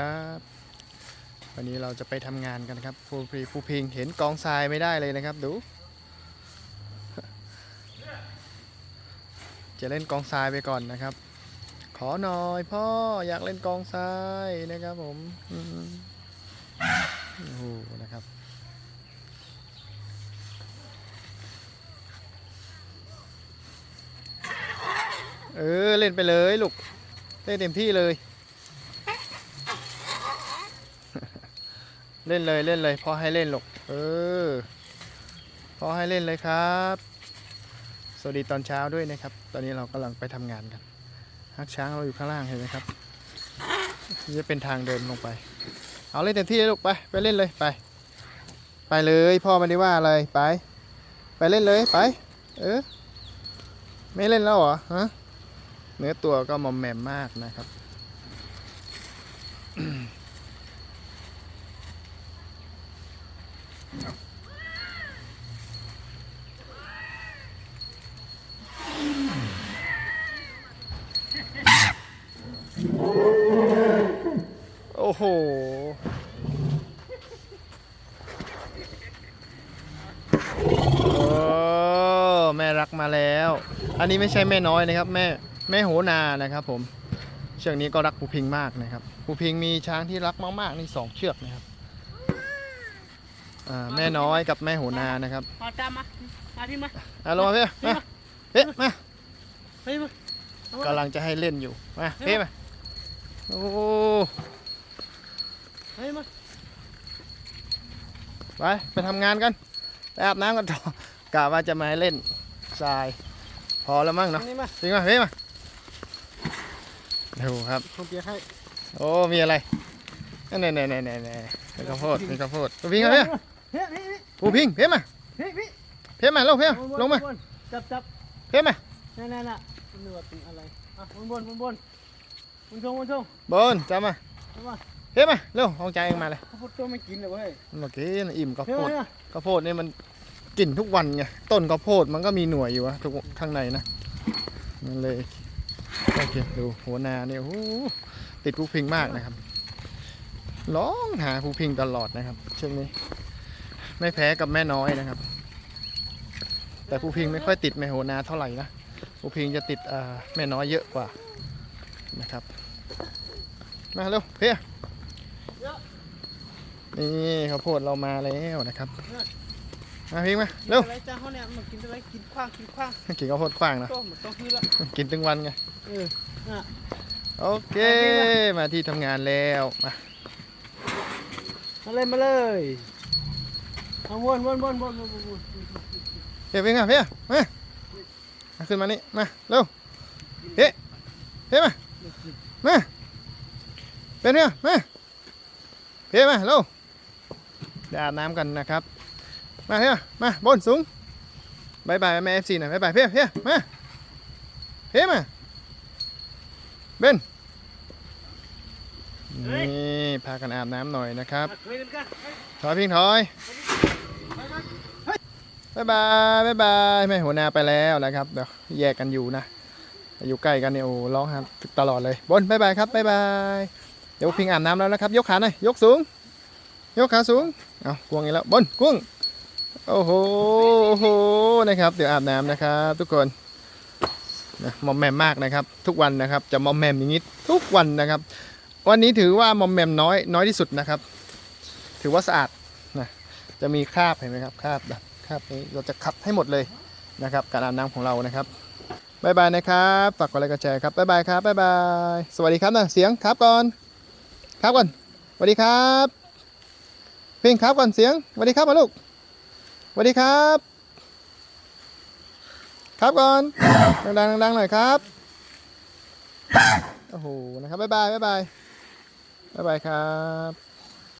ครับวันนี้เราจะไปทำงานกันครับภูพีภูพิงเห็นกองทรายไม่ได้เลยนะครับ ดู จะเล่นกองทรายไปก่อนนะครับ ขอหน่อยพ่ออยากเล่นกองทรายนะครับผมโอ้โหนะครับเออเล่นไปเลยลูกเล่นเต็มที่เลย เล่นเลยเล่นเลยพ่อให้เล่นหลูกเออพ่อให้เล่นเลยครับ สวัสดีตอนเช้าด้วยนะครับ ตอนนี้เรากำลังไปทำงานกันฮักช้างเราอยู่ข้างล่างเห็นไหมครับนี่จะเป็นทางเดินลงไป เอาเล่นเต็มที่เลยลูกไปไปเล่นเลยไป ไปเลยพ่อไม่ได้ว่าอะไรไป ไปเล่นเลยไป เออไม่เล่นแล้วเหรอฮะเนื้อตัวก็มอมแมมมากนะครับ ห โอ้แม่รักมาแล้ว อันนี้ไม่ใช่แม่น้อยนะครับ แม่แม่โหนานะครับผม เชือกนี้ก็รักภูพิงมากนะครับภูพิงมีช้างที่รักมากๆนี่สองเชือกนะครับอ่าแม่น้อยกับแม่โหนานะครับมาตามมา มาพี่มาอะลงมาเพี่มาเพี่มาเฮ้ยมากำลังจะให้เล่นอยู่ มาเพี่มา โอ้ เฮ้ยมาไปไปทำงานกันไปอาบน้ำกันต่อกะว่าจะมาให้เล่นทราย พอแล้วมั้งเนาะนี่มาจริงป่ะพี่มาดูครับผมเปียกให้โอ้มีอะไรนั่นๆๆๆๆมีข้าวโพดมีข้าวโพดปูพิงมาเนี่ยเฮ้ยพี่ปูพิงเพี้ยมาเฮ้ยพี่เพี้ยมาลงเพี้ยลงมาจับจับเพี้ยมานั่นนั่นน่ะมันเหนือเป็นอะไรอะบนบนบนบนบนชงบนชงบนจำมาเอามา เพี้ยมาเร็วห้องใจเองมาเลยข้าวโพดตัวไม่กินเลยเว้ยเมื่อกี้น่ะอิ่มข้าวเฮ้ยโพดมาข้าวโพดนี่มันกินทุกวันไงต้นข้าวโพดมันก็มีหน่วยอยู่อะทุกข้างในนะมันเลยโอเคดูหัวนาเนี่ยโอ้โหติดปูพิงมากนะครับร้องหาปูพิงตลอดนะครับช่วงนี้ ไม่แพ้กับแม่น้อยนะครับ แต่ปูพิงไม่ค่อยติดแม่โหนาเท่าไหร่นะปูพิงจะติดเอ่อแม่น้อยเยอะกว่านะครับมาเร็วเพีย นี่ข้าวโพดเรามาแล้วนะครับ มาพิงมาเร็วอะไรจ้าเขาเนี่ยมันกินอะไรกินขว้างกินขว้างกินข้าวโพดขว้างนะต้มมันต้องคือละกินตึงวันไงเออน่ะโอเค มาที่ทำงานแล้วมามาเลยมาเลยเอาวนวนวนวนวนวนวนเพียพิงอะเพียมามาขึ้นมานี่มาเร็วเพียเพียมามาเป็นเนี่ยมา เพียมาเร็วเดี๋ยวอาบน้ำกันนะครับ มาเพียมาบนสูงบายบายแม่เอฟซีหน่อยบายบายเพียเพียมาเพียมาเบนนี่พากันอาบน้ำหน่อยนะครับมาคุยกันกันเฮ้ยถอยพิงถอยไปมาบายบายบายบายแม่หัวหน้าไปแล้วนะครับเดี๋ยวแยกกันอยู่นะอยู่ใกล้กันเนี่ยโอ้ร้องหาตลอดเลยบนบายบายครับบายบายเดี๋ยวพิงอาบน้ำแล้วนะครับ ยกขาหน่อยยกสูง ยกขาสูงเอากวงอีกแล้วบนกวงโอ้โหโอ้โหนะครับ เดี๋ยวอาบน้ำนะครับ ทุกคนนะมอมแมมมากนะครับ ทุกวันนะครับ จะมอมแมมอย่างนี้ทุกวันนะครับ วันนี้ถือว่ามอมแมมน้อยน้อยที่สุดนะครับ ถือว่าสะอาดนะจะมีคราบเห็นไหมครับคราบแบบคราบนี้เราจะขัดให้หมดเลยนะครับ การอาบน้ำของเรานะครับบายบายนะครับ ฝากกดไลค์กดแชร์ครับบายบายครับบายบาย สวัสดีครับนะ เสียงครับก่อน ครับก่อนสวัสดีครับ เพลงครับก่อนเสียงสวัสดีครับมาลูกสวัสดีครับ ครับก่อนดังๆดังๆหน่อยครับโอ้โหนะครับบ๊ายบายบ๊ายบายบ๊ายบายครับ